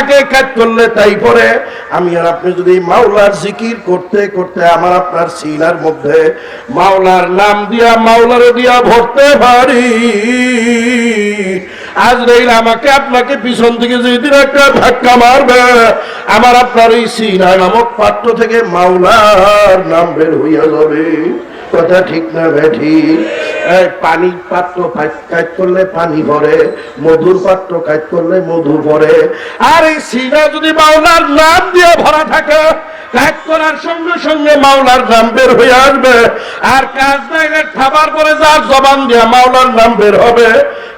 থাকে কাজ করলে তাই পরে আমি আর আপনি যদি মাওলার জিকির করতে করতে আমার আপনার সিনার মধ্যে মাওলার নাম দিয়া মাওলারে দিয়া ভরতে পারি। আজ রইল আমাকে আপনাকে পিছন থেকে যেদিন একটা ধাক্কা মারবে, আমার আপনার এই সিনা নামক পাত্র থেকে মাওলার নাম বের হইয়া যাবে। কথা ঠিক না ব্যাঠি পানি পাত্র কাজ- করলে পানি ভরে, মধুর পাত্র কাজ করলে মধু ভরে। আর এই যদি মাওলার নাম দিয়ে ভরা থাকে কাজ করার সঙ্গে সঙ্গে মাওলার নাম বের হয়ে আসবে। আর কাজ খাবার পরে যার জবান দিয়া মাওলার নাম বের হবে।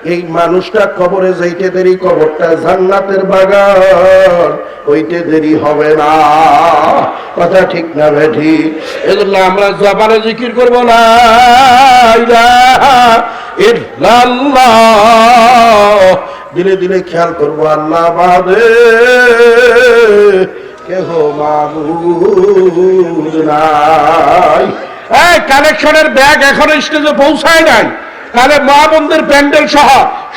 এই মানুষটা কবরে যাইতে দেরি, কবরটা জান্নাতের বাগান। হইতে দেরি হবে না। কথা ঠিক না বেঠি? এজন্য আমরা জবানে জিকির করব না দিলে দিলে খেয়াল করব আল্লাহ বাদে। কেহ মাবুদ নাই। এই কালেকশনের ব্যাগ এখনও স্টেজে পৌঁছায় নাই। তাহলে মা বোনদের প্যান্ডেল সহ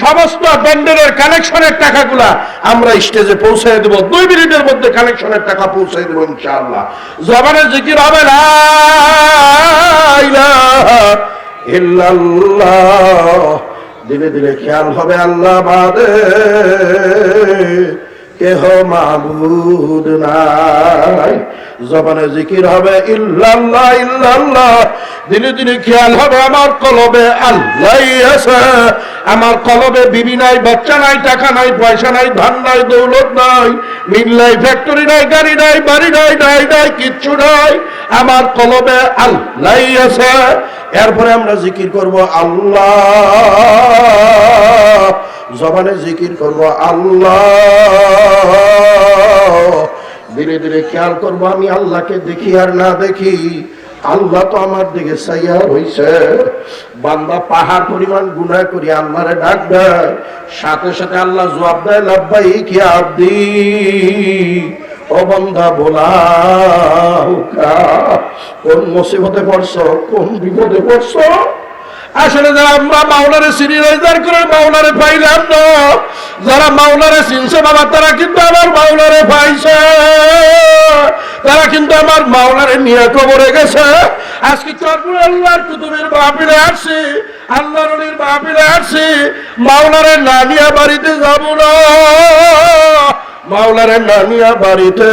সমস্ত প্যান্ডেলের কালেকশনের টাকাগুলা আমরা স্টেজে পৌঁছে দেব। দুই মিনিটের মধ্যে কালেকশনের টাকা পৌঁছে দেবো ইনশাআল্লাহ। জবানে জিকির হবে না ইল্লাল্লাহ। ধীরে ধীরে খেয়াল হবে আল্লাহ বাদে। কেহ মাবুদ নাই। জবানে জিকির হবে, ইল্লাল্লাহ ইল্লাল্লাহ। দিনে দিনে খেয়াল হবে, আমার কলবে আল্লাহ আছে। আমার কলবে বিবি নাই, বাচ্চা নাই, টাকা নাই, পয়সা নাই, ধান নাই, দৌলত নাই। মিল নাই, ফ্যাক্টরি নাই, গাড়ি নাই, বাড়ি নাই নাই নাই, কিচ্ছু নাই। আমার কলবে আল্লাহ আছে। এরপরে আমরা জিকির করব, আল্লাহ জবানে জিকির করব, আল্লাহ। ধীরে ধীরে খেয়াল করব, আমি আল্লাহকে দেখি আর না দেখি। আল্লাহ তো আমার দিকে সাইয়া হইছে বান্দা পাহাড় পরিমাণ গুনাহ করি আল্লাহরে ডাক দেয়। সাথে সাথে আল্লাহ জবাব দেয় লাব্বাই কি আব্দি। ও বান্দা বলা কোন মুসিবতে পড়ছ, কোন বিপদে পড়ছো? আসলে যারা আমরা মাওলারে সিরিয়ালাইজার করে মাওলারে পাইলাম না, যারা মাওলারে চিনছে বাবা, তারা কিন্তু আমার মাওলারে পাইছে। তারা কিন্তু আমার মাওলারে নিয়ে কবরে গেছে। আজকে চরপুর আল্লাহর কুতুবের মাহফিলে আসছি আল্লাহ রলির মাহফিলে আসছি, মাওলারে না নিয়ে বাড়িতে যাব না, মাওলারে না নিয়ে বাড়িতে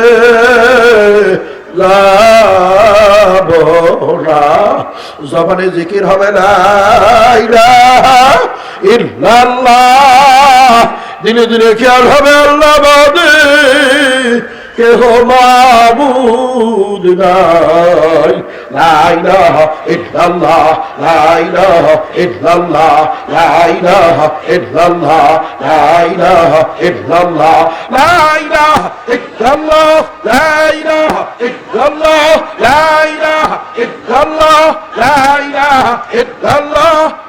জবানে জিকির হবে না ইল্লাল্লাহ। দিনে দিনে খেয়াল হবে আল্লাহ কেহ মাবুদ নাই। লা ইলাহা ইল্লাল্লাহ লা ইলাহা ইল্লাল্লাহ লা ইলাহা ইল্লাল্লাহ লা ইলাহা ইল্লাল্লাহ লা ইলাহা ইল্লাল্লাহ লা ইলাহা ইল্লাল্লাহ লা ইলাহা ইল্লাল্লাহ লা ইলাহা ইল্লাল্লাহ।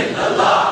illallah,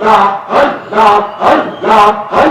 Hon, la, hon, la, hon,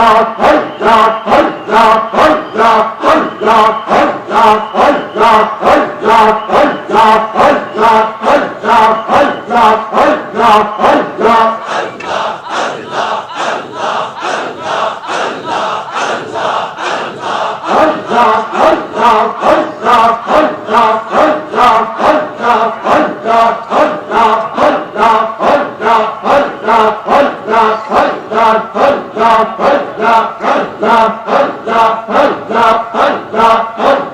Drop, drop, drop, drop, drop.